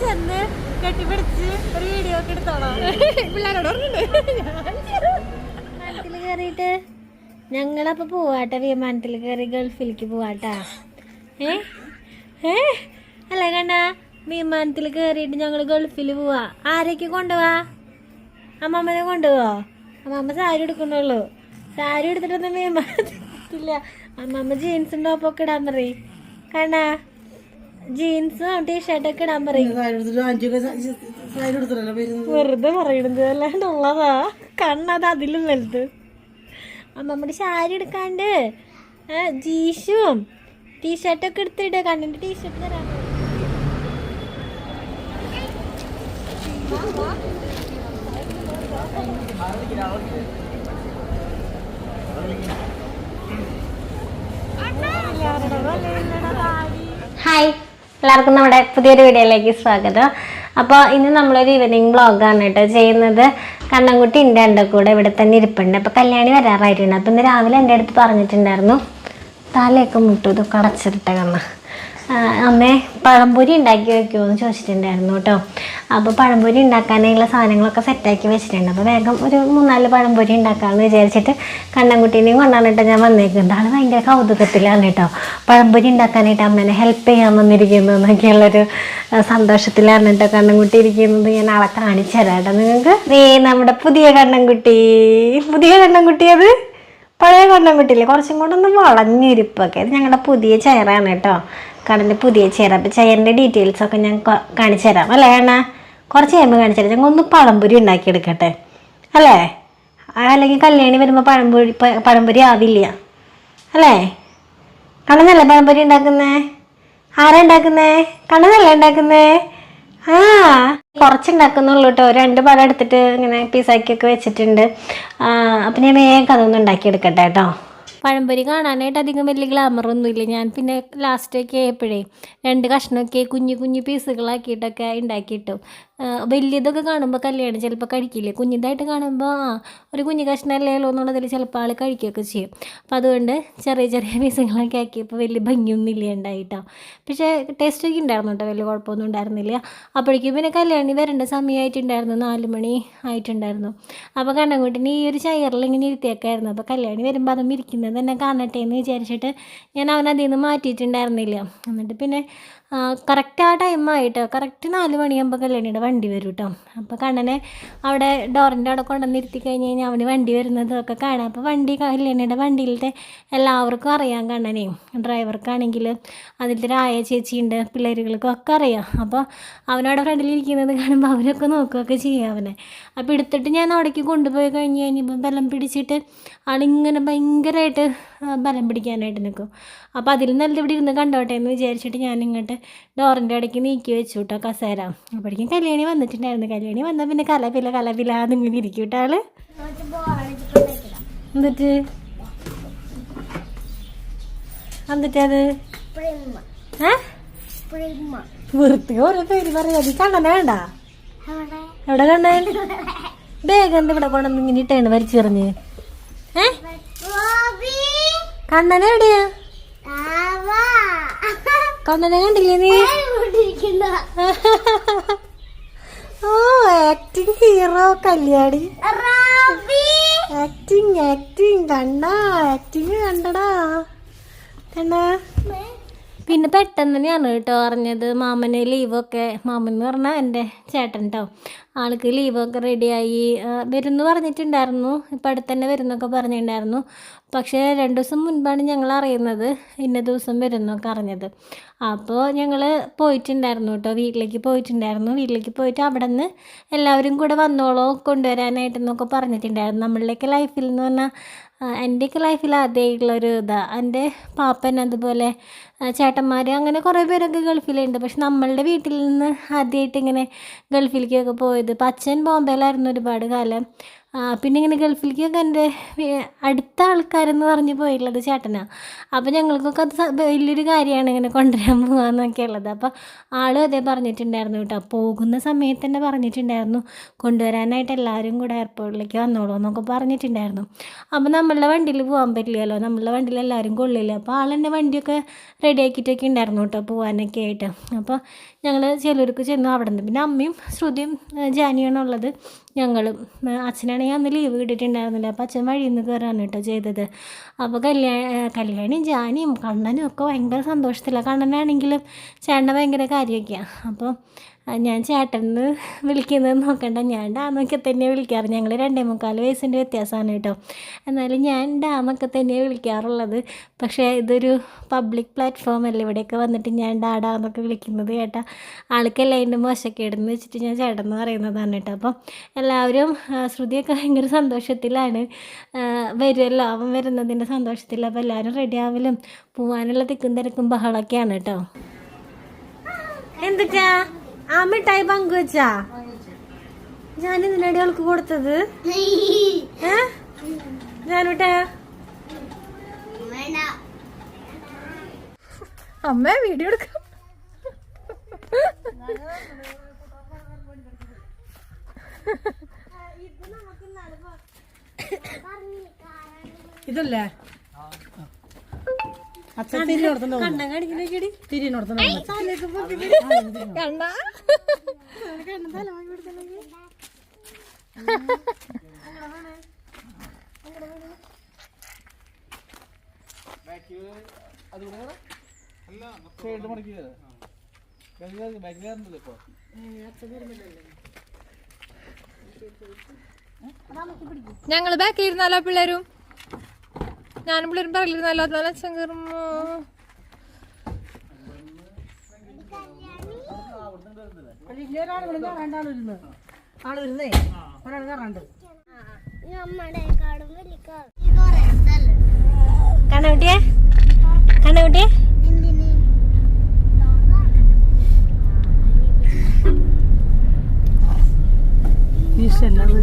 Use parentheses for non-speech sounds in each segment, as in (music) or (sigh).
ചെന്ന് കെട്ടിപ്പിടിച്ച് ഒരു വീഡിയോ ഒക്കെ എടുത്തോളാം. പിള്ളേരോട് വിമാനത്തിൽ കയറിയിട്ട് പോവാട്ടെ വിമാനത്തിൽ കയറി ഗൾഫിലേക്ക് പോവാട്ടാ. ഏ? ഏ? അല്ല കണ്ട വിമാനത്തിൽ കയറിയിട്ട് ഞങ്ങൾ ഗൾഫിൽ പോവാ. ആരൊക്കെ കൊണ്ടുപോവാ അമ്മമ്മനെ കൊണ്ടുപോവോ അമ്മമ്മ സാരി എടുക്കണുള്ളൂ സാരി എടുത്തിട്ടൊന്നും വിമാനത്തില്ല അമ്മമ്മ ജീൻസും ടോപ്പൊക്കെ ഇടാൻ പറയും. കണ്ട ജീൻസും ടീഷർട്ടൊക്കെ ഇടാൻ പറയും. വെറുതെ പറയണത് അല്ലാണ്ട് ഉള്ളതാ. കണ്ണത് അതിലും വലുത്. നമ്മുടെ സാരി എടുക്കാണ്ട് ജീഷും ടീഷർട്ട് ഒക്കെ എടുത്തിട്ട് കണ്ണിന്റെ ടീഷർട്ട് തരാൻ. ഹായ് എല്ലാവർക്കും നമ്മുടെ പുതിയൊരു വീഡിയോയിലേക്ക് സ്വാഗതം. അപ്പോൾ ഇന്ന് നമ്മളൊരു ഈവനിങ് വ്ളോഗാണ് കേട്ടോ ചെയ്യുന്നത്. കണ്ണൻകുട്ടി ഉണ്ട് എന്റെ കൂടെ ഇവിടെ തന്നെ ഇരിപ്പുണ്ട്. അപ്പോൾ കല്യാണി വരാറായിട്ടുണ്ട് അപ്പോൾ ഇന്ന് രാവിലെ എന്റെ അടുത്ത് പറഞ്ഞിട്ടുണ്ടായിരുന്നു. തലയൊക്കെ മുട്ടു. ഇതൊക്കെ അടച്ചിട്ട കണ്ണ. അമ്മേ പഴംപൊരി ഉണ്ടാക്കി വെക്കുമോ എന്ന് ചോദിച്ചിട്ടുണ്ടായിരുന്നു കേട്ടോ. അപ്പോൾ പഴംപൊരി ഉണ്ടാക്കാനുള്ള സാധനങ്ങളൊക്കെ സെറ്റാക്കി വെച്ചിട്ടുണ്ട്. അപ്പോൾ വേഗം ഒരു മൂന്നാൽ പഴംപൊരി ഉണ്ടാക്കാമെന്ന് വിചാരിച്ചിട്ട് കണ്ണൻകുട്ടീനെയും കൊണ്ടാണ് കേട്ടോ ഞാൻ വന്നേക്കുന്നത് ആൾ ഭയങ്കര കൗതുകത്തിലാണ് കേട്ടോ. പഴംപൊരി ഉണ്ടാക്കാനായിട്ട് അമ്മേനെ ഹെൽപ്പ് ചെയ്യാൻ വന്നിരിക്കുന്നു എന്നൊക്കെയുള്ളൊരു സന്തോഷത്തിലാണ് കേട്ടോ കണ്ണൻകുട്ടി ഇരിക്കുന്നത്. ഞാൻ ആളെ കാണിച്ചു തരാം കേട്ടോ. നിങ്ങൾക്ക് നമ്മുടെ പുതിയ കണ്ണൻകുട്ടി. പുതിയ കണ്ണൻകുട്ടി അത്. പഴയ കണ്ണൻകുട്ടിയില്ലേ കുറച്ചും കൂടെ ഒന്ന് വളഞ്ഞിരിപ്പൊക്കെ. ഇത് ഞങ്ങളുടെ പുതിയ ചെയറാണ് കേട്ടോ. കടന്റെ പുതിയ ചെയർ. അപ്പോൾ ചെയറിന്റെ ഡീറ്റെയിൽസൊക്കെ ഞാൻ കാണിച്ചു തരാം. അല്ലേ അണ്ണാ? കുറച്ച് കഴിയുമ്പോൾ കാണിച്ചു തരാം. ഞങ്ങൾ ഒന്ന് പഴംപൊരി ഉണ്ടാക്കിയെടുക്കട്ടെ. അല്ലേ? അല്ലെങ്കിൽ കല്യാണി വരുമ്പോൾ പഴംപൊരി പഴംപൊരി ആവില്ല. അല്ലേ? കണ്ണനല്ലേ പഴംപൊരി ഉണ്ടാക്കുന്നേ? ആരാ ഉണ്ടാക്കുന്നേ? കണ്ണനല്ലേ ഉണ്ടാക്കുന്നേ? ആ. കുറച്ചുണ്ടാക്കുന്നുള്ളൂ കേട്ടോ രണ്ട് പഴം എടുത്തിട്ട് ഇങ്ങനെ പീസാക്കിയൊക്കെ വെച്ചിട്ടുണ്ട്. അപ്പം ഞാൻ വേഗം അതൊന്നും ഉണ്ടാക്കിയെടുക്കട്ടെ കേട്ടോ. പഴംപൊരി കാണാനായിട്ട് അധികം വലിയ ഗ്ലാമറൊന്നുമില്ല ഞാൻ പിന്നെ ലാസ്റ്റൊക്കെ ആയപ്പോഴേ രണ്ട് കഷ്ണമൊക്കെ കുഞ്ഞു കുഞ്ഞു പീസുകളാക്കിയിട്ടൊക്കെ ഉണ്ടാക്കിയിട്ടു. വലിയതൊക്കെ കാണുമ്പോൾ കല്യാണം ചിലപ്പോൾ കഴിക്കില്ലേ? കുഞ്ഞിതായിട്ട് കാണുമ്പോൾ ആ ഒരു കുഞ്ഞു കഷ്ണമല്ലല്ലോ എന്നുള്ളതിൽ ചിലപ്പോൾ ആൾ കഴിക്കുകയൊക്കെ ചെയ്യും. അപ്പം അതുകൊണ്ട് ചെറിയ ചെറിയ (laughs) പീസുകളൊക്കെ ആക്കിയപ്പോൾ വലിയ ഭംഗിയൊന്നും ഇല്ല ഉണ്ടായിട്ടോ. പക്ഷേ ടേസ്റ്റൊക്കെ ഉണ്ടായിരുന്നു കേട്ടോ വലിയ കുഴപ്പമൊന്നും ഉണ്ടായിരുന്നില്ല. അപ്പോഴേക്കും പിന്നെ കല്യാണി വരേണ്ട സമയമായിട്ടുണ്ടായിരുന്നു നാല് മണി ആയിട്ടുണ്ടായിരുന്നു. അപ്പോൾ കണ്ണൻകുട്ടിന് ഈ ഒരു ചെയറിൽ ഇങ്ങനെ ഇരുത്തിയേക്കായിരുന്നു. അപ്പോൾ കല്യാണി വരുമ്പോൾ അതും ഇരിക്കുന്നത് തന്നെ കാണട്ടെ എന്ന് വിചാരിച്ചിട്ട് ഞാൻ അവനതിൽ നിന്ന് മാറ്റിയിട്ടുണ്ടായിരുന്നില്ല. എന്നിട്ട് പിന്നെ കറക്റ്റ് ആ ടൈമായിട്ട് കറക്റ്റ് നാല് മണിയാകുമ്പോൾ കല്യാണിയുടെ വണ്ടി വരും കേട്ടോ അപ്പോൾ കണ്ണനെ അവിടെ ഡോറിന്റെ അവിടെ കൊണ്ടുവന്ന് ഇരുത്തി കഴിഞ്ഞ് കഴിഞ്ഞാൽ അവന് വണ്ടി വരുന്നതൊക്കെ കാണാം. അപ്പോൾ വണ്ടി കല്യാണിയുടെ വണ്ടിയിലത്തെ എല്ലാവർക്കും അറിയാം കണ്ണനെയും ഡ്രൈവർക്കാണെങ്കിൽ അതിലത്തെ രായ ചേച്ചിയുണ്ട് പിള്ളേരുകൾക്കും ഒക്കെ അറിയാം. അപ്പോൾ അവനവിടെ ഫ്രണ്ടിലിരിക്കുന്നത് കാണുമ്പോൾ അവരൊക്കെ നോക്കുകയൊക്കെ ചെയ്യാം അവനെ. അപ്പോൾ എടുത്തിട്ട് ഞാൻ അവിടേക്ക് കൊണ്ടുപോയി കഴിഞ്ഞ് കഴിഞ്ഞപ്പോൾ ബലം പിടിച്ചിട്ട് ആളിങ്ങനെ ഭയങ്കരമായിട്ട് ബലം പിടിക്കാനായിട്ട് നിൽക്കും അപ്പോൾ അതിൽ നല്ല ഇവിടെ ഇരുന്ന് കണ്ടോട്ടെ എന്ന് വിചാരിച്ചിട്ട് ഞാൻ ഇങ്ങോട്ട് ഡോറിന്റെ ഇടയ്ക്ക് നീക്കി വെച്ചു കേട്ടോ കസേര. അപ്പോഴേക്കും കല്യാണി വന്നിട്ടുണ്ടായിരുന്നു. കല്യാണി വന്നാൽ പിന്നെ കലപില കലപില എന്നിങ്ങനെ ഇരിക്കും കേട്ടോ ആൾ. എന്നിട്ട്? എന്നിട്ടത് വെറുത്ത് വെറുതെ ഓരോ പേര് പറയാ കണ്ണനെ വേണ്ട എവിടെ കണ്ണൻ? വേഗം ഇവിടെ പോണെന്ന് ഇങ്ങനെ ഇട്ടാണ് വലിച്ചെറിഞ്ഞ്. ഏ? കണ്ണനെ എവിടെയാ? കണ്ണനെ കണ്ടില്ലേ നീ? (laughs) ഓ acting hero Kalyani. Acting acting കണ്ട ആക്ടിങ് കണ്ടടാ. കണ്ടാ പിന്നെ പെട്ടെന്ന് തന്നെയാണ് കേട്ടോ അറിഞ്ഞത്. മാമന് ലീവൊക്കെ മാമൻ എന്ന് പറഞ്ഞാൽ എന്റെ ചേട്ടൻ കേട്ടോ ആൾക്ക് ലീവൊക്കെ റെഡിയായി. വരുമെന്ന് പറഞ്ഞിട്ടുണ്ടായിരുന്നു. ഇപ്പം അടുത്ത് തന്നെ വരുന്നൊക്കെ പറഞ്ഞിട്ടുണ്ടായിരുന്നു. പക്ഷേ രണ്ട് ദിവസം മുൻപാണ് ഞങ്ങൾ അറിയുന്നത്. ഇന്ന ദിവസം വരുന്നൊക്കെ അറിഞ്ഞത്. അപ്പോൾ ഞങ്ങൾ പോയിട്ടുണ്ടായിരുന്നു കേട്ടോ. വീട്ടിലേക്ക് പോയിട്ടുണ്ടായിരുന്നു. വീട്ടിലേക്ക് പോയിട്ട് അവിടെ നിന്ന് എല്ലാവരും കൂടെ വന്നോളോ കൊണ്ടുവരാനായിട്ടെന്നൊക്കെ പറഞ്ഞിട്ടുണ്ടായിരുന്നു. നമ്മളുടെയൊക്കെ ലൈഫിൽ എന്ന് പറഞ്ഞാൽ എന്റെയൊക്കെ ലൈഫിൽ ആദ്യമായിട്ടുള്ളൊരു ഇതാണ് എന്റെ പാപ്പൻ അതുപോലെ ചേട്ടന്മാർ അങ്ങനെ കുറേ പേരൊക്കെ ഗൾഫിലുണ്ട്. പക്ഷെ നമ്മളുടെ വീട്ടിൽ നിന്ന് ആദ്യമായിട്ട് ഇങ്ങനെ ഗൾഫിലേക്കൊക്കെ പോയത്. ഇപ്പം അച്ഛൻ ബോംബെയിലായിരുന്നു ഒരുപാട് കാലം. പിന്നെ ഇങ്ങനെ ഗൾഫിലേക്കൊക്കെ എന്റെ അടുത്ത ആൾക്കാരെന്ന് പറഞ്ഞ് പോയുള്ളത് ചേട്ടനാണ് അപ്പോൾ ഞങ്ങൾക്കൊക്കെ അത് വലിയൊരു കാര്യമാണ് ഇങ്ങനെ കൊണ്ടുവരാൻ പോകാമെന്നൊക്കെ ഉള്ളത്. അപ്പോൾ ആളും അതേ പറഞ്ഞിട്ടുണ്ടായിരുന്നു കേട്ടോ. പോകുന്ന സമയത്ത് തന്നെ പറഞ്ഞിട്ടുണ്ടായിരുന്നു കൊണ്ടുവരാനായിട്ട് എല്ലാവരും കൂടെ എയർപോർട്ടിലേക്ക് വന്നോളൂ എന്നൊക്കെ പറഞ്ഞിട്ടുണ്ടായിരുന്നു. അപ്പോൾ നമ്മളുടെ വണ്ടിയിൽ പോകാൻ പറ്റില്ലല്ലോ. നമ്മളുടെ വണ്ടിയിൽ എല്ലാവരും കൊള്ളില്ല. അപ്പോൾ ആൾ വണ്ടിയൊക്കെ വണ്ടിയൊക്കെ റെഡിയാക്കിയിട്ടൊക്കെ ഉണ്ടായിരുന്നു കേട്ടോ പോകാനൊക്കെ ആയിട്ട്. അപ്പോൾ ഞങ്ങൾ ചിലർക്ക് ചെന്നു അവിടെ നിന്ന് പിന്നെ അമ്മയും ശ്രുതിയും ഏഹ് ജാനിയാണ് ഉള്ളത്. ഞങ്ങളും. അച്ഛനാണെങ്കിൽ അന്ന് ലീവ് കിട്ടിയിട്ടുണ്ടായിരുന്നില്ല അപ്പോൾ അച്ഛൻ വഴിയിൽ നിന്ന് കയറാണ് കേട്ടോ ചെയ്തത്. അപ്പോൾ കല്യാണ കല്യാണിയും ജാനിയും കണ്ണനും ഒക്കെ ഭയങ്കര സന്തോഷത്തിലാണ് കണ്ണനാണെങ്കിലും ചേട്ടനെ ഭയങ്കര കാര്യമൊക്കെയാണ് അപ്പോൾ ഞാൻ ചേട്ടന് വിളിക്കുന്നത് നോക്കണ്ട. ഞാൻ ഡാമൊക്കെ തന്നെയാണ് വിളിക്കാറ്. ഞങ്ങൾ രണ്ടേ മുക്കാൽ വയസ്സിന്റെ വ്യത്യാസമാണ് കേട്ടോ. എന്നാലും ഞാൻ ഡാമൊക്കെ തന്നെയാണ് വിളിക്കാറുള്ളത്. പക്ഷേ ഇതൊരു പബ്ലിക് പ്ലാറ്റ്ഫോം അല്ലേ? ഇവിടെയൊക്കെ വന്നിട്ട് ഞാൻ എന്നൊക്കെ വിളിക്കുന്നത് കേട്ടാ ആൾക്കല്ല എന്റെ മോശക്കേടെന്ന് വെച്ചിട്ട് ഞാൻ ചേട്ടൻ എന്ന് പറയുന്നതാണ് കേട്ടോ. അപ്പം എല്ലാവരും ശ്രുതിയൊക്കെ ഭയങ്കര സന്തോഷത്തിലാണ് വരുമല്ലോ അവൻ വരുന്നതിന്റെ സന്തോഷത്തിൽ അപ്പോൾ എല്ലാവരും റെഡി ആവലും പോവാനുള്ള തിക്കും തിരക്കും ബഹളമൊക്കെയാണ് കേട്ടോ. എന്തൊക്കെയാ ആ മിഠായി പങ്കുവച്ചാ? ഞാൻ ഇതിനടി അവൾക്ക് കൊടുത്തത്. ഞാനോട്ടെ? അമ്മ വീഡിയോ എടുക്കാം. ഇതല്ലേ? ഞങ്ങൾ ബാക്കി ഇരുന്നാലോ പിള്ളേരും? ഞാനും പിള്ളേരും പറയിലിരുന്നാലോ എന്നാലും അച്ഛൻ കയറുമ്പോ. രണ്ടാളിരുന്ന് ആൾ വരുന്നേ ഒരാൾ കയറാണ്ട്. കണ്ണുകുട്ടിയെ? കണ്ണുകുട്ടിയെ? ഈശല്ലത്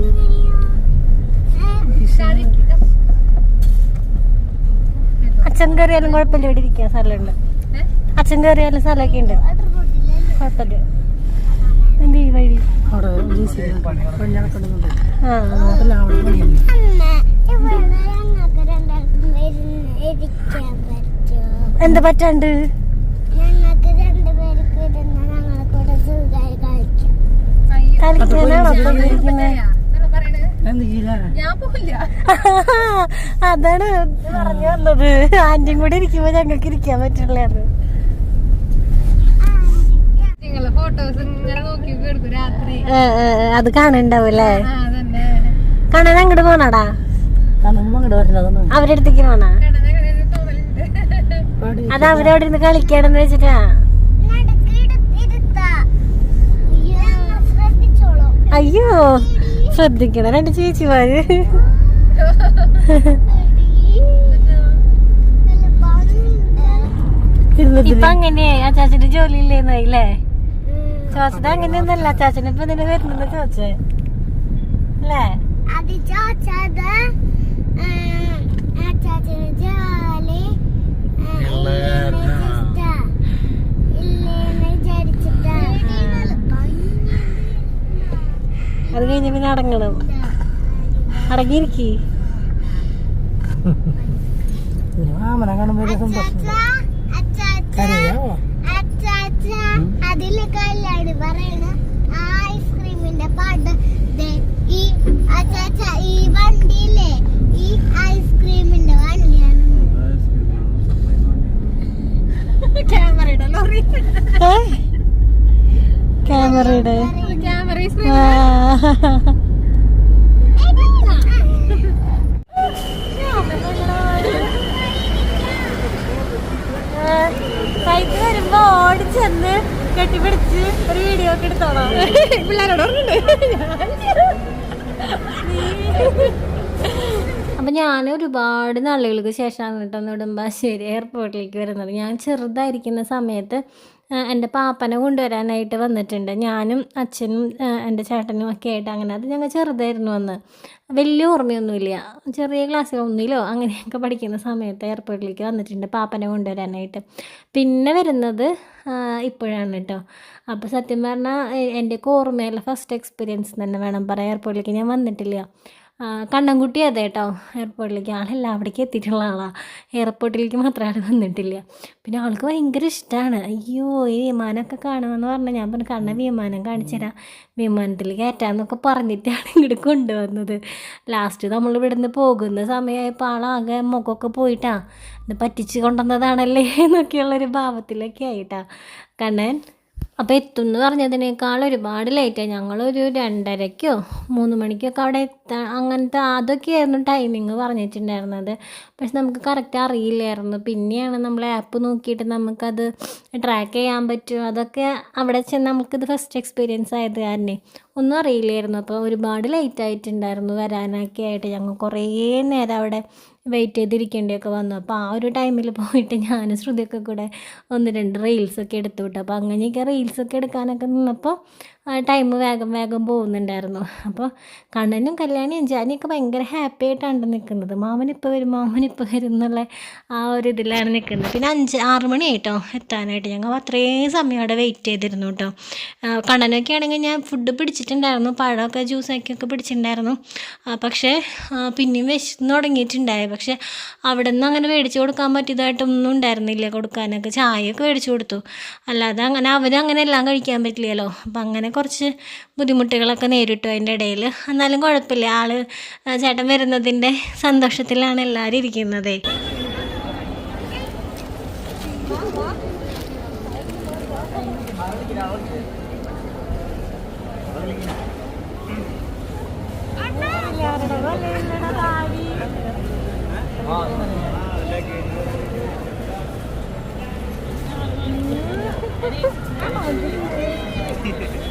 അച്ഛൻ കയറിയാലും കുഴപ്പമില്ല ഇവിടെ ഇരിക്കാൻ സ്ഥലമുണ്ട്. അച്ഛൻ കയറിയാലും സ്ഥലമൊക്കെ ഉണ്ട്. കുഴപ്പമില്ല. എന്ത് ഈ വഴി? എന്താ പറ്റാണ്ട്? കളിക്കാനാണോ ഇപ്പൊ ഇരിക്കുന്നെ? എന്ത് ചെയ്യില്ല ഞാൻ പോവില്ല (laughs) അതാണ് പറഞ്ഞു വന്നത് ആന്റിയും കൂടെ ഇരിക്കുമ്പോ ഞങ്ങൾക്ക് ഇരിക്കാൻ രാത്രി. അത് കാണണ്ടാവൂല്ലേ? കാണാൻ അങ്ങോട്ട് പോണടാ? അവരുടെ അടുത്തേക്ക് പോണാ? അത് അവരവിടെ ഇരുന്ന് കളിക്കാണെന്ന് വെച്ചിട്ടാ? അയ്യോ. ശ്രദ്ധിക്കണം. രണ്ട് ചേച്ചിമാര്. ഇപ്പൊ അങ്ങനെ അച്ചാച്ചന്റെ ജോലി ഇല്ലേന്നായില്ലേ ചോദിച്ചത് അങ്ങനെയൊന്നല്ല. അച്ചാച്ചന് ഇപ്പൊ ഇതിന് വരുന്നെന്ന് ചോച്ചേ അല്ലേ അത് ചോച്ചത് അച്ചാച്ചന് ജോലി ഇല്ലേന്ന് വിചാരിച്ചിട്ടാ അത് കഴിഞ്ഞ പിന്നെ അടങ്ങണം. അടങ്ങിയിരിക്കി. മാമനെ കാണുമ്പോൾ സന്തോഷം അച്ചാച്ച കരയാവോ? അച്ചാച്ച അതിൽ കല്യാണി പറയണ. ഐസ്ക്രീമിന്റെ പാട്ട് ദേ ഈ അച്ചാച്ച ഈ വണ്ടിയിലെ ഈ ഐസ്ക്രീമിന്റെ വണ്ടിയാണ്. ക്യാമറയുടെ ലോറി. ക്യാമറയുടെ ക്യാമറ കൈക്ക് വരുമ്പോ ഓടിച്ചെന്ന് കെട്ടിപ്പിടിച്ച് ഒരു വീഡിയോ ഒക്കെ എടുത്തോളാം. പിള്ളേരോട് അപ്പം ഞാൻ ഒരുപാട് നാളുകൾക്ക് ശേഷമാണ് കേട്ടോ നെടുമ്പാശ്ശേരി എയർപോർട്ടിലേക്ക് വരുന്നത്. ഞാൻ ചെറുതായിരിക്കുന്ന സമയത്ത് എന്റെ പാപ്പനെ കൊണ്ടുവരാനായിട്ട് വന്നിട്ടുണ്ട്. ഞാനും അച്ഛനും എന്റെ ചേട്ടനും ഒക്കെ ആയിട്ട് അങ്ങനെ. അത് ഞങ്ങൾ ചെറുതായിരുന്നു അന്ന്. വലിയ ഓർമ്മയൊന്നുമില്ല. ചെറിയ ക്ലാസ്സിൽ അങ്ങനെയൊക്കെ പഠിക്കുന്ന സമയത്ത് എയർപോർട്ടിലേക്ക് വന്നിട്ടുണ്ട് പാപ്പനെ കൊണ്ടുവരാനായിട്ട്. പിന്നെ വരുന്നത് ഇപ്പോഴാണ് കേട്ടോ അപ്പോൾ സത്യം പറഞ്ഞാൽ എന്റെയൊക്കെ ഓർമ്മയുള്ള ഫസ്റ്റ് എക്സ്പീരിയൻസ് തന്നെ വേണം പറയാം എയർപോർട്ടിലേക്ക് ഞാൻ വന്നിട്ടില്ല. കണ്ണൻകുട്ടി അതെ കേട്ടോ എയർപോർട്ടിലേക്ക്. ആളല്ല അവിടേക്ക് എത്തിയിട്ടുള്ള ആളാണ് എയർപോർട്ടിലേക്ക് മാത്രമേ ആൾ വന്നിട്ടില്ല. പിന്നെ ആൾക്ക് ഭയങ്കര ഇഷ്ടമാണ് അയ്യോ ഈ വിമാനമൊക്കെ കാണുമെന്ന് പറഞ്ഞാൽ ഞാൻ പറഞ്ഞു കണ്ണ വിമാനം കാണിച്ചു തരാം. വിമാനത്തിൽ കയറ്റാന്നൊക്കെ പറഞ്ഞിട്ടാണ് ഇങ്ങോട്ട് കൊണ്ടുവന്നത്. ലാസ്റ്റ് നമ്മൾ ഇവിടുന്ന് പോകുന്ന സമയമായപ്പോൾ ആളാകെ മുഖമൊക്കെ പോയിട്ടാ. ഇത് പറ്റിച്ച് കൊണ്ടുവന്നതാണല്ലേ? എന്നൊക്കെയുള്ളൊരു ഭാവത്തിലൊക്കെ ആയിട്ടാ. കണ്ണൻ അപ്പോൾ എത്തും പറഞ്ഞതിനേക്കാൾ ഒരുപാട് ലേറ്റായി ഞങ്ങളൊരു രണ്ടരയ്ക്കോ മൂന്ന് മണിക്കൊക്കെ അവിടെ എത്താൻ അങ്ങനത്തെ അതൊക്കെയായിരുന്നു ടൈമിങ് പറഞ്ഞിട്ടുണ്ടായിരുന്നത്. പക്ഷെ നമുക്ക് കറക്റ്റ് അറിയില്ലായിരുന്നു. പിന്നെയാണ് നമ്മൾ ആപ്പ് നോക്കിയിട്ട് നമുക്കത് ട്രാക്ക് ചെയ്യാൻ പറ്റും അതൊക്കെ അവിടെ ചെന്ന് നമുക്കിത് ഫസ്റ്റ് എക്സ്പീരിയൻസ് ആയത് കാരണം ഒന്നും അറിയില്ലായിരുന്നു. അപ്പോൾ ഒരുപാട് ലേറ്റ് ആയിട്ടുണ്ടായിരുന്നു വരാനൊക്കെ ആയിട്ട്. ഞങ്ങൾ കുറേ നേരം അവിടെ വെയിറ്റ് ചെയ്തിരിക്കേണ്ടിയൊക്കെ വന്നു. അപ്പോൾ ആ ഒരു ടൈമിൽ പോയിട്ട് ഞാൻ ശ്രുതിയൊക്കെ കൂടെ ഒന്ന് രണ്ട് റീൽസൊക്കെ എടുത്തു വിട്ടു അപ്പോൾ അങ്ങനെയൊക്കെ റീൽസൊക്കെ എടുക്കാനൊക്കെ നിന്നപ്പോൾ ടൈം വേഗം വേഗം പോകുന്നുണ്ടായിരുന്നു. അപ്പോൾ കണ്ണനും കല്യാണിയും ജാനിയൊക്കെ ഭയങ്കര ഹാപ്പി ആയിട്ടാണ് നിൽക്കുന്നത്. മാമനിപ്പോൾ വരും മാമനിപ്പോൾ വരും എന്നുള്ള ആ ഒരു ഇതിലാണ് നിൽക്കുന്നത്. പിന്നെ അഞ്ച് ആറ് മണി ആയിട്ടോ എത്താനായിട്ട്. ഞങ്ങൾ അത്രയും സമയം അവിടെ വെയിറ്റ് ചെയ്തിരുന്നു കേട്ടോ കണ്ണനൊക്കെ ആണെങ്കിൽ ഞാൻ ഫുഡ് പിടിച്ചിട്ടുണ്ടായിരുന്നു. പഴമൊക്കെ ജ്യൂസാക്കിയൊക്കെ പിടിച്ചിട്ടുണ്ടായിരുന്നു. പക്ഷേ പിന്നെയും വിശന്ന് തുടങ്ങിയിട്ടുണ്ടായി. പക്ഷേ അവിടെ നിന്ന് അങ്ങനെ മേടിച്ച് കൊടുക്കാൻ പറ്റിയതായിട്ടൊന്നും ഉണ്ടായിരുന്നില്ല. കൊടുക്കാനൊക്കെ ചായയൊക്കെ മേടിച്ച് കൊടുത്തു. അല്ലാതെ അങ്ങനെ അവരങ്ങനെ എല്ലാം കഴിക്കാൻ പറ്റില്ലല്ലോ. അപ്പം അങ്ങനെ കുറച്ച് ബുദ്ധിമുട്ടുകളൊക്കെ നേരിട്ടു അതിന്റെ ഇടയിൽ. എന്നാലും കുഴപ്പമില്ല. ആൾ ആ, ചേട്ടൻ വരുന്നതിന്റെ സന്തോഷത്തിലാണ് എല്ലാവരും ഇരിക്കുന്നത്. ശ്രുതി (laughs) (laughs)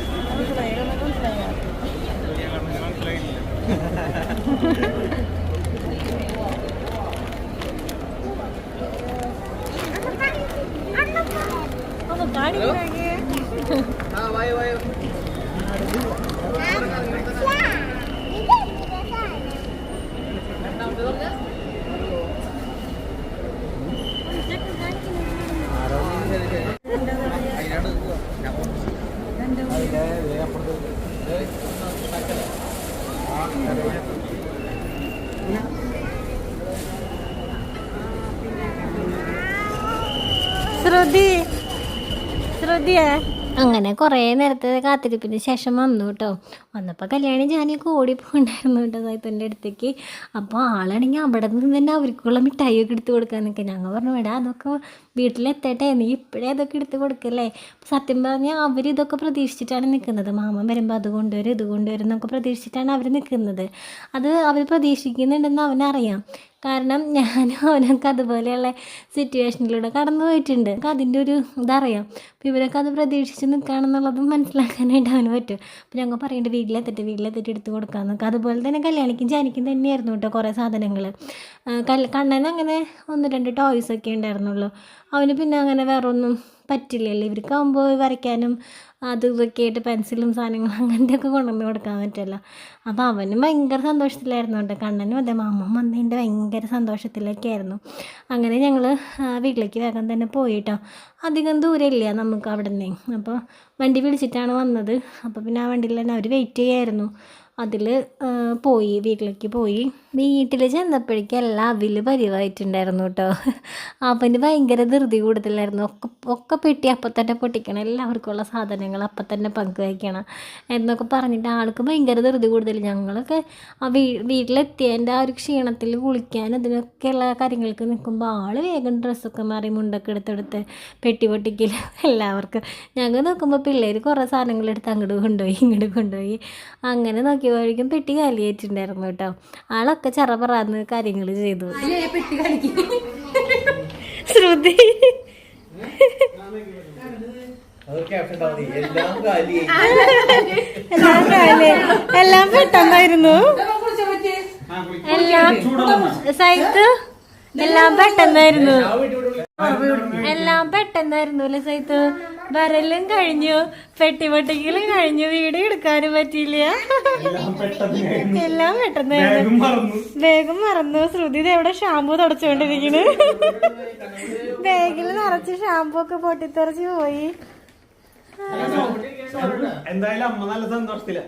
അങ്ങനെ കുറേ നേരത്തെ കാത്തിരിപ്പിന് ശേഷം വന്നു കേട്ടോ. വന്നപ്പോൾ കല്യാണി ഞാനൊക്കെ ഓടിപ്പോണ്ടായിരുന്നു കേട്ടോ സൈത്തന്റെ അടുത്തേക്ക്. അപ്പോൾ ആളാണെങ്കിൽ അവിടെ നിന്ന് തന്നെ അവർക്കുള്ള മിഠായിയൊക്കെ എടുത്ത് കൊടുക്കാൻ നിൽക്കുക. ഞങ്ങൾ പറഞ്ഞു വേടാ അതൊക്കെ വീട്ടിലെത്തട്ടെ. നീ ഇപ്പോഴേ അതൊക്കെ എടുത്ത് കൊടുക്കല്ലേ സത്യം പറഞ്ഞാൽ അവർ ഇതൊക്കെ പ്രതീക്ഷിച്ചിട്ടാണ് നിൽക്കുന്നത്. മാമൻ വരുമ്പോൾ അത് കൊണ്ടുവരും ഇത് കൊണ്ടുവരും എന്നൊക്കെ പ്രതീക്ഷിച്ചിട്ടാണ് അവർ നിൽക്കുന്നത്. അത് അവർ പ്രതീക്ഷിക്കുന്നുണ്ടെന്ന് അവനറിയാം. കാരണം ഞാനും (laughs) അവനൊക്കെ അതുപോലെയുള്ള സിറ്റുവേഷനിലൂടെ കടന്നു പോയിട്ടുണ്ട് നമുക്ക് അതിന്റെ ഒരു ഇതറിയാം. അപ്പോൾ ഇവരൊക്കെ അത് പ്രതീക്ഷിച്ച് നിൽക്കുകയാണെന്നുള്ളതും മനസ്സിലാക്കാനായിട്ട് അവന് പറ്റും. അപ്പോൾ ഞങ്ങൾ പറയുന്നുണ്ട് വീട്ടിലെത്തിട്ട് വീട്ടിലെത്തിട്ട് എടുത്ത് കൊടുക്കാമെന്നൊക്കെ അതുപോലെ തന്നെ കല്യാണിക്കും ജാനിക്കും തന്നെയായിരുന്നു കേട്ടോ കുറേ സാധനങ്ങൾ കൽ കണ്ണന് അങ്ങനെ ഒന്ന് രണ്ട് ടോയ്സ് ഒക്കെ ഉണ്ടായിരുന്നുള്ളൂ. അവന് പിന്നെ അങ്ങനെ വേറെ ഒന്നും പറ്റില്ലല്ലോ. ഇവർക്കാകുമ്പോൾ വരയ്ക്കാനും അത് ഇതൊക്കെ ആയിട്ട് പെൻസിലും സാധനങ്ങളും അങ്ങനത്തെയൊക്കെ കൊണ്ടുവന്ന് കൊടുക്കാൻ പറ്റില്ല. അപ്പോൾ അവനും ഭയങ്കര സന്തോഷത്തിലായിരുന്നു കേട്ടോ. കണ്ണനും അതെ മാമൻ വന്നതിന്റെ ഭയങ്കര സന്തോഷത്തിലൊക്കെ ആയിരുന്നു അങ്ങനെ ഞങ്ങൾ വീട്ടിലേക്ക് വേഗം തന്നെ പോയിട്ടോ. അധികം ദൂരമില്ല നമുക്ക് അവിടെ നിന്ന് അപ്പോൾ വണ്ടി വിളിച്ചിട്ടാണ് വന്നത്. അപ്പോൾ പിന്നെ ആ വണ്ടിയിൽ തന്നെ അവർ വെയിറ്റ് ചെയ്യായിരുന്നു. അതിൽ പോയി വീട്ടിലേക്ക് പോയി. വീട്ടിൽ ചെന്നപ്പോഴേക്കും എല്ലാം അവിൽ പരിവായിട്ടുണ്ടായിരുന്നു കേട്ടോ അവന് ഭയങ്കര ധൃതി കൂടുതലായിരുന്നു. ഒക്കെ ഒക്കെ പെട്ടി അപ്പം തന്നെ പൊട്ടിക്കണം. എല്ലാവർക്കും ഉള്ള സാധനങ്ങൾ അപ്പം തന്നെ പങ്കുവയ്ക്കണം എന്നൊക്കെ പറഞ്ഞിട്ട് ആൾക്ക് ഭയങ്കര ധൃതി കൂടുതൽ. ഞങ്ങളൊക്കെ ആ വീ വീട്ടിലെത്തിയതിന്റെ ആ ഒരു ക്ഷീണത്തിൽ കുളിക്കാൻ ഇതിനൊക്കെയുള്ള കാര്യങ്ങൾക്ക് നിൽക്കുമ്പോൾ ആൾ വേഗം ഡ്രസ്സൊക്കെ മാറി മുണ്ടൊക്കെ എടുത്തെടുത്ത് പെട്ടി പൊട്ടിക്കൽ എല്ലാവർക്കും. ഞങ്ങൾ നോക്കുമ്പോൾ പിള്ളേർ കുറേ സാധനങ്ങൾ എടുത്ത് അങ്ങോട്ട് കൊണ്ടുപോയി ഇങ്ങോട്ട് കൊണ്ടുപോയി. അങ്ങനെ നോക്കിയപ്പോഴേക്കും പെട്ടി കാലിയായിട്ടുണ്ടായിരുന്നു കേട്ടോ. ആളൊക്കെ ചറപറാന്ന് കാര്യങ്ങൾ ചെയ്തു. ശ്രുതി. കാലി എല്ലാം പെട്ടെന്നായിരുന്നു. എല്ലാം സൈത്ത്? എല്ലാം പെട്ടെന്നായിരുന്നു എല്ലാം പെട്ടെന്നായിരുന്നു അല്ലെ സൈത്ത്? വരലും കഴിഞ്ഞു. പെട്ടിപൊട്ടിക്കലും കഴിഞ്ഞു. വീട് എടുക്കാനും പറ്റിയില്ല. എല്ലാം പെട്ടെന്നായിരുന്നു വേഗം മറന്നു. ശ്രുതി ദേ ഇവിടെ ഷാമ്പു തുടച്ചുകൊണ്ടിരിക്കണ്. ബാഗിൽ നിറച്ച് ഷാമ്പു ഒക്കെ പൊട്ടിത്തെറിച്ച് പോയി. എന്തായാലും അമ്മ നല്ല സന്തോഷത്തില.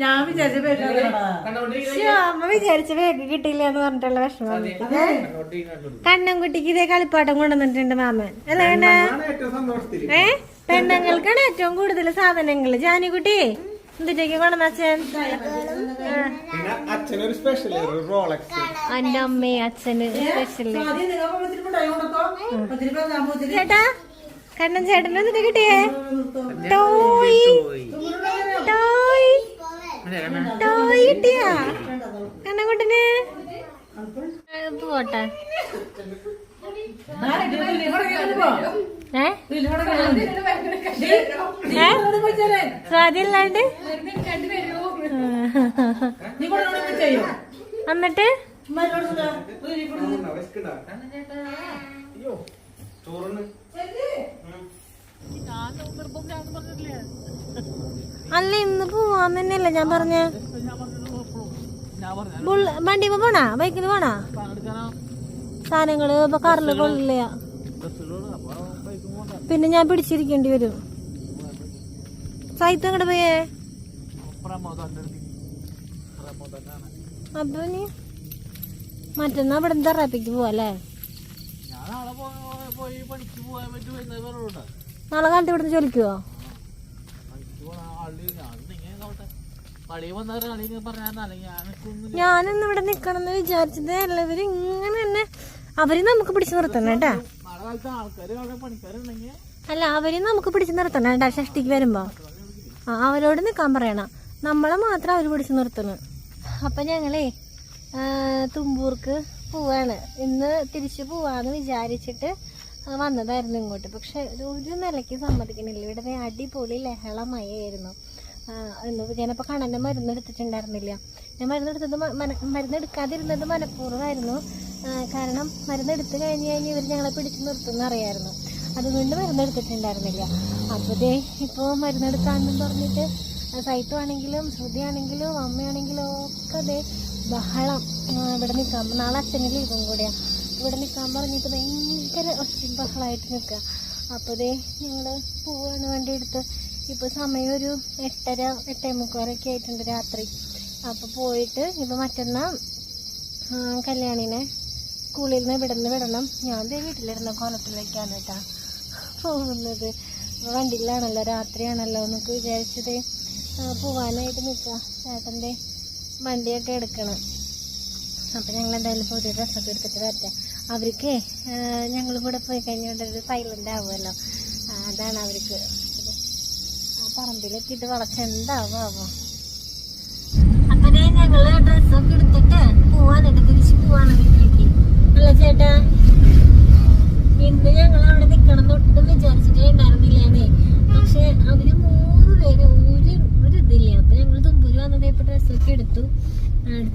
ഞാൻ വിചാരിച്ച ശ്ശോ, അമ്മ വിചാരിച്ച ബാഗ് കിട്ടിയില്ല എന്ന് പറഞ്ഞിട്ടുള്ള വിഷമം. കണ്ണൻകുട്ടിക്ക് ഇതേ കളിപ്പാട്ടം കൊണ്ടുവന്നിട്ടുണ്ട് മാമൻ. അല്ലേ ഏറ്റവും സന്തോഷത്തിൽ. ഏ? പെണ്ണുങ്ങൾക്കാണ് ഏറ്റവും കൂടുതൽ സാധനങ്ങൾ ജാനിക്കുട്ടി എന്തിട്ടേക്ക് കൊണ്ടുവന്നച്ഛൻ അച്ഛൻ? അച്ഛനൊരു സ്പെഷ്യൽ ഒരു റോളക്സ് എന്റെ അമ്മയും അച്ഛന് സ്പെഷ്യൽ ചേട്ടാ? കണ്ണൻ ചേട്ടൻ എന്നിട്ട് കിട്ടിയേ? ടോയ്. ടോയ്. ടോയ് കിട്ടിയാ? കണ്ണൻകുട്ടന് പോട്ടെ. ചെയ്യോ? എന്നിട്ട് ചോറിന് അല്ല ഇന്ന് പോവാൻ തന്നെയല്ല ഞാൻ പറഞ്ഞ. വണ്ടി പോണാ? ബൈക്കിന് പോണാ? സാധനങ്ങൾ ഇപ്പൊ കാറിൽ കൊള്ളില്ല. പിന്നെ ഞാൻ പിടിച്ചിരിക്കേണ്ടി വരും. സാഹിത്യം അങ്ങോട്ട് പോയേ? അപ്പൊ നീ മറ്റന്നാ ഇവിടെ തെറാപ്പിക്ക് പോവല്ലേ നാളെ കാലത്ത് ഇവിടുന്ന് ജോലിക്കുവോ ഞാനൊന്നും ഇവിടെ നിക്കണം എന്ന് വിചാരിച്ചത് എല്ലാവരും ഇങ്ങനെ തന്നെ അവർ നമുക്ക് പിടിച്ചു നിർത്തണം കേട്ടാ. അല്ല അവർ നമുക്ക് പിടിച്ചു നിർത്തണം കേട്ടാ ഷഷ്ടിക്ക് വരുമ്പോ. ആ അവരോട് നിക്കാൻ പറയണം. നമ്മളെ മാത്രം അവർ പിടിച്ചു നിർത്തണം. അപ്പൊ ഞങ്ങളേ തുമ്പൂർക്ക് പോവാണ്. ഇന്ന് തിരിച്ചു പോവാന്ന് വിചാരിച്ചിട്ട് വന്നതായിരുന്നു ഇങ്ങോട്ട്. പക്ഷെ ഒരു നിലയ്ക്ക് സമ്മതിക്കണില്ല ഇവിടെ അടിപൊളി ലഹളമയായിരുന്നു. ഞാനപ്പോൾ കണ്ണന്റെ മരുന്ന് എടുത്തിട്ടുണ്ടായിരുന്നില്ല. ഞാൻ മരുന്ന് എടുത്തത് മ- മന- മരുന്ന് എടുക്കാതിരുന്നത് മനഃപൂർവമായിരുന്നു കാരണം മരുന്ന് എടുത്തു കഴിഞ്ഞ് കഴിഞ്ഞ് ഇവർ ഞങ്ങളെ പിടിച്ചു നിർത്തുമെന്ന് അറിയായിരുന്നു. അതുകൊണ്ട് മരുന്ന് എടുത്തിട്ടുണ്ടായിരുന്നില്ല അപ്പോൾ ദേ ഇപ്പോൾ മരുന്ന് എടുക്കാമെന്നും പറഞ്ഞിട്ട് സൈത്തു ആണെങ്കിലും ശ്രുതി ആണെങ്കിലും അമ്മയാണെങ്കിലും ഒക്കെ ദേ ബഹളം. ഇവിടെ നിൽക്കാൻ നാളെ അച്ഛനും ലീവും കൂടെയാണ് ഇവിടെ നിൽക്കാൻ പറഞ്ഞിട്ട് ഭയങ്കര ഒച്ചയും ബഹളമായിട്ട് നിൽക്കുക. അപ്പോൾ ഇതേ ഞങ്ങൾ പോവാണ് വണ്ടി എടുത്ത് ഇപ്പോൾ സമയം ഒരു എട്ടര എട്ടേ മുക്കാലൊക്കെ ആയിട്ടുണ്ട് രാത്രി. അപ്പോൾ പോയിട്ട് ഇപ്പോൾ മറ്റന്നാൾ കല്യാണിനെ സ്കൂളിൽ നിന്ന് ഇവിടെ വിടണം. ഞാൻ വീട്ടിലിരുന്ന കോലത്തിലേക്കാണ് കേട്ടോ പോകുന്നത്. വണ്ടിയിലാണല്ലോ രാത്രിയാണല്ലോ എന്നൊക്കെ വിചാരിച്ചത് പോവാനായിട്ട് നിൽക്കുക. ചേട്ടന്റെ വണ്ടിയൊക്കെ എടുക്കണം. അപ്പം ഞങ്ങൾ എന്തായാലും പുതിയ ഡ്രസ്സൊക്കെ എടുത്തിട്ട് വരട്ടെ. അവർക്ക് ഞങ്ങൾ കൂടെ പോയി കഴിഞ്ഞാൽ ഒരു സൈലന്റ് ആവുമല്ലോ. അതാണ് അവർക്ക്. ആ ഇട്ട് വളച്ച് എന്താവാമോ ആവോ ദേ ഞങ്ങൾ ഡ്രസ്സൊക്കെ എടുത്തിട്ട് പോവാനുണ്ട്. തിരിച്ച് പോവാണ് വീട്ടിലേക്ക്. അല്ല ചേട്ടാ ഇന്ന് ഞങ്ങൾ അവിടെ നിൽക്കണം ഒട്ടും വിചാരിച്ചിട്ടേ ഉണ്ടായിരുന്നില്ലേ പക്ഷെ അവർ മൂന്ന് പേര് ഒരു ഒരു ഇതില്ല. അപ്പൊ ഞങ്ങൾ തുമ്പൂര് വന്നത് ഇപ്പൊ ഡ്രസ്സൊക്കെ എടുത്തു.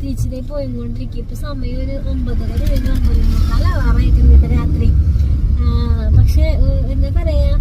തിരിച്ചിതേ പോയിക്കൊണ്ടിരിക്കും. ഇപ്പൊ സമയം ഒരു ഒമ്പതര കഴിഞ്ഞ് ഒമ്പത് മുക്കാലാവാറായിട്ടുണ്ട് രാത്രി. പക്ഷെ എന്താ പറയാ